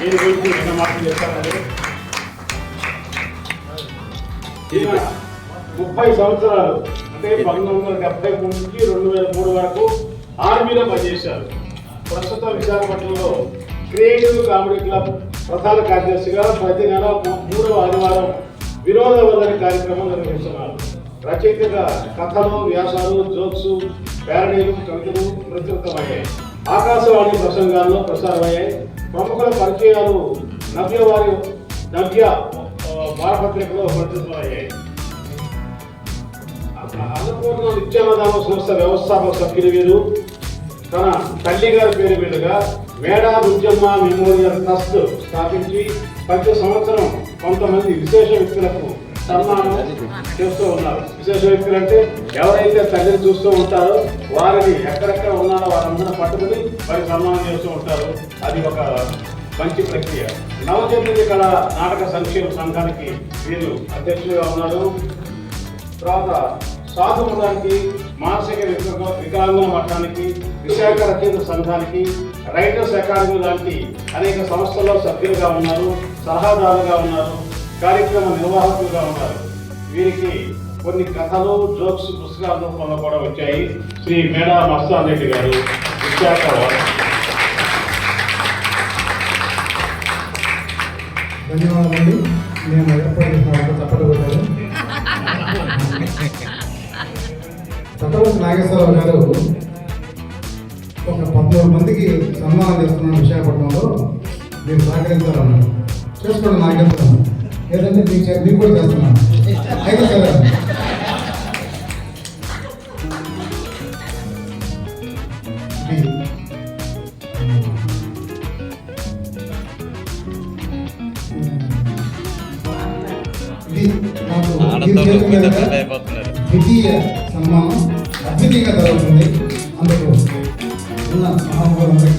దీని గురించి నిన్న మాటలు చేస్తారండి ముప్పై సంవత్సరాలు అంటే పంతొమ్మిది వందల డెబ్బై మూడు నుంచి రెండు వేల మూడు వరకు ఆర్మీలో పనిచేశారు. ప్రస్తుత విశాఖపట్నంలో క్రియేటివ్ కామెడీ క్లబ్ ప్రధాన కార్యదర్శిగా ప్రతి నెల మూడవ ఆదివారం వినోదవర్ధన కార్యక్రమం నిర్వహిస్తున్నారు. రచయితగా కథలు వ్యాసాలు జోక్స్ ప్యారడీలు కవితలు ప్రచురితమయ్యాయి. ఆకాశవాణి ప్రసంగాల్లో ప్రసారమయ్యాయి. ప్రముఖుల పరిచయాలు నవ్యవారి నవ్య వారపత్రికలో ప్రచురితమయ్యాయి అన్నపూర్ణ నిత్యాన్నదాన సంస్థ వ్యవస్థాపక సభ్యులు వీరు. తన తల్లి గారి పేరు మీదుగా మేడా బుజ్జమ్మ మెమోరియల్ ట్రస్ట్ స్థాపించి ప్రతి సంవత్సరం కొంతమంది విశేష వ్యక్తులకు సన్మానం చేస్తూ ఉన్నారు. విశేష వ్యక్తులు అంటే ఎవరైతే తల్లిని చూస్తూ ఉంటారో వారిని ఎక్కడ వారికి సన్మానం చేస్తూ ఉంటారు. అది ఒక మంచి ప్రక్రియ. నవచైతన్య కళ నాటక సంక్షేమ సంఘానికి వీరు అధ్యక్షులుగా ఉన్నారు. తర్వాత సాధు మతానికి మానసిక వికలాంగ- వికలాంగుల మఠానికి విశాఖ రచయిత సంఘానికి రైటర్స్ అకాడమీ లాంటి అనేక సంస్థల్లో సభ్యులుగా ఉన్నారు సలహాదారులుగా ఉన్నారు కార్యక్రమ నిర్వాహకులుగా ఉన్నారు. వీరికి కొన్ని కథలు జోక్స్ పుస్తకాల రూపంలో కూడా వచ్చాయి. శ్రీ మేడా మస్తాన్ రెడ్డి గారు. విశాఖ వారు ధన్యవాదాలు. ఏర్పాటు చేసిన తప్పలు కొట్టాను నాగేశ్వరరావు గారు ఒక పద్నాలుగు మందికి సన్మానం చేస్తున్నాను విశాఖపట్నంలో మీరు సహకరించాలన్నారు చేసుకోండి నాగేశ్వరరావు లేదంటే మీకు మీకు కూడా చేస్తున్నాను అయితే సరే ఇది ఇది నాకు ఈ ఆనందంలో చేతుల మీదుగా అయిపోతున్నారు ద్వితీయ సన్మానం అద్వితీయంగా జరుగుతుంది అందుకు ఉన్న మహానుభావులందరికీ నమస్కారం థ్యాంక్ యూ